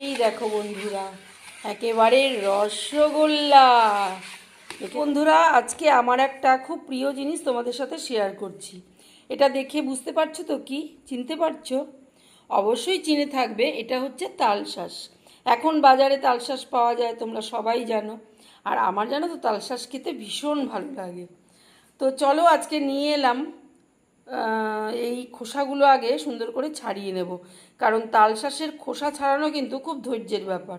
এই দেখো বন্ধুরা একেবারে রসগোল্লা। বন্ধুরা আজকে আমার একটা খুব প্রিয় জিনিস তোমাদের সাথে শেয়ার করছি। এটা দেখে বুঝতে পারছ তো কি? চিনতে পারছ? অবশ্যই চিনে থাকবে এটা হচ্ছে তালশাঁস। এখন বাজারে তালশাঁস পাওয়া যায় তোমরা সবাই জানো। আর আমার জানো তো তালশাঁস খেতে ভীষণ ভালো লাগে। তো চলো আজকে নিয়ে এলাম এই খোসাগুলো আগে সুন্দর করে ছাড়িয়ে নেব। কারণ তালশাঁসের খোসা ছাড়ানো কিন্তু খুব ধৈর্যের ব্যাপার।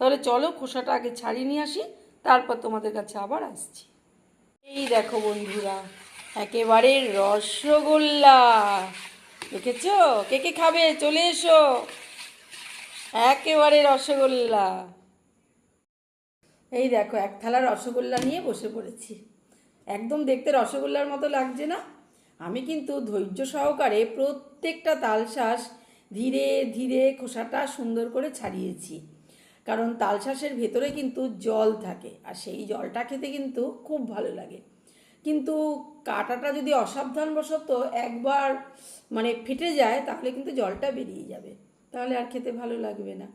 তাহলে চলো খোসাটা আগে ছাড়িয়ে নিয়ে আসি, তারপর তোমাদের কাছে আবার আসছি। এই দেখো বন্ধুরা, একেবারে রসগোল্লা। দেখেছ? কে কে খাবে? চলে এসো। একেবারে রসগোল্লা। এই দেখো, এক থালা রসগোল্লা নিয়ে বসে পড়েছি। একদম দেখতে রসগোল্লার মতো লাগছে না? আমি কিন্তু ধৈর্য সহকারে প্রত্যেকটা তালশাঁস ধীরে ধীরে খোসাটা সুন্দর করে ছাড়িয়েছি। কারণ তালশাঁসের ভেতরে কিন্তু জল থাকে আর সেই জলটা খেতে কিন্তু খুব ভালো লাগে। কিন্তু কাটাটা যদি অসাবধানবশত একবার মানে ফেটে যায়, তাহলে কিন্তু জলটা বেরিয়ে যাবে। তাহলে আর খেতে ভালো লাগবে না।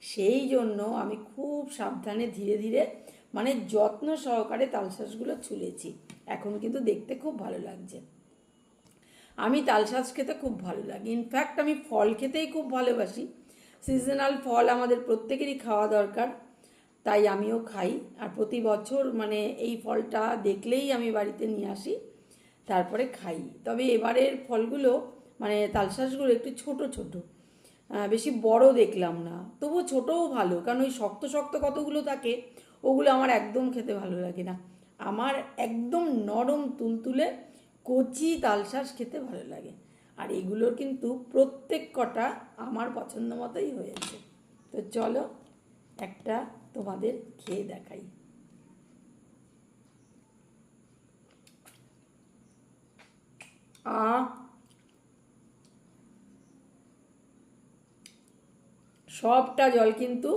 সেই জন্য আমি খুব সাবধানে ধীরে ধীরে মানে যত্ন সহকারে তালশাঁসগুলো ছুলেছি। এখন কিন্তু দেখতে খুব ভালো লাগছে। আমি তালশাঁস খেতে খুব ভালো লাগে। ইনফ্যাক্ট আমি ফল খেতেই খুব ভালোবাসি। সিজনাল ফল আমাদের প্রত্যেকেরই খাওয়া দরকার, তাই আমিও খাই। আর প্রতি বছর মানে এই ফলটা দেখলেই আমি বাড়িতে নিয়ে আসি, তারপরে খাই। তবে এবারের ফলগুলো মানে তালশাঁসগুলো একটু ছোট ছোট। বেশি বড় দেখলাম না। তবু ছোটও ভালো, কারণ ওই শক্ত শক্ত কতগুলো থাকে, ওগুলো আমার একদম খেতে ভালো লাগে না। আমার একদম নরম তুলতুলে কচি তালশাঁস খেতে ভালো লাগে। আর এগুলোর কিন্তু প্রত্যেক কটা আমার পছন্দ মতোই হয়েছে। তো চলো একটা তোমাদের খেয়ে দেখাই। আ। সবটা জল কিন্তু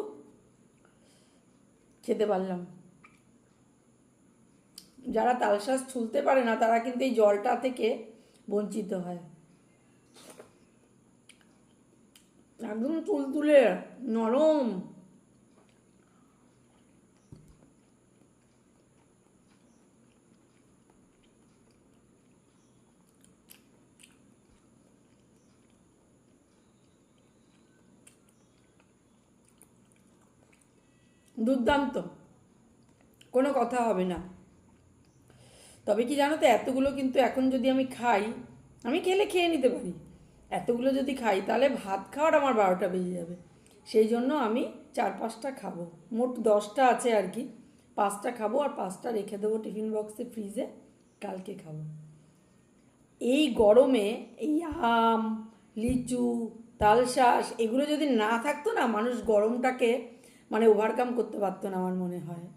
খেতে পারলাম। যারা তালশ্বাস ছুলতে পারে না, তারা কিন্তু এই জলটা থেকে বঞ্চিত হয়। একদম তুলতুলে নরম। দুর্দান্ত। কোনো কথা হবে না। তবে কি জানো তো, এতগুলো কিন্তু এখন যদি আমি খাই, আমি খেলে খেয়ে নিতে পারি। এতগুলো যদি খাই, তাহলে ভাত খাওয়ার আমার বারোটা বেজে যাবে। সেই জন্য আমি চার পাঁচটা খাব। মোট দশটা আছে আর কি। পাঁচটা খাব আর পাঁচটা রেখে দেবো টিফিন বক্সে, ফ্রিজে, কালকে খাব। এই গরমে এই আম, লিচু, তালশাঁস, এগুলো যদি না থাকতো না, মানুষ গরমটাকে মানে ওভারকাম করতে পারতো না আমার মনে হয়।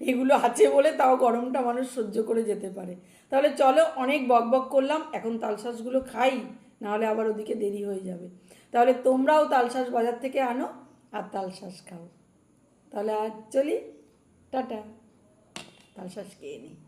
এগুলো আছে বলে তাও গরমটা মানুষ সহ্য করে যেতে পারে। তাহলে চলো অনেক বক বক করলাম, এখন তালশাঁসগুলো খাই, নাহলে আবার ওদিকে দেরি হয়ে যাবে। তাহলে তোমরাও তালশাঁস বাজার থেকে আনো আর তালশাঁস খাও। তাহলে আজ চলি, টাটা। তালশাঁস খেয়ে নিই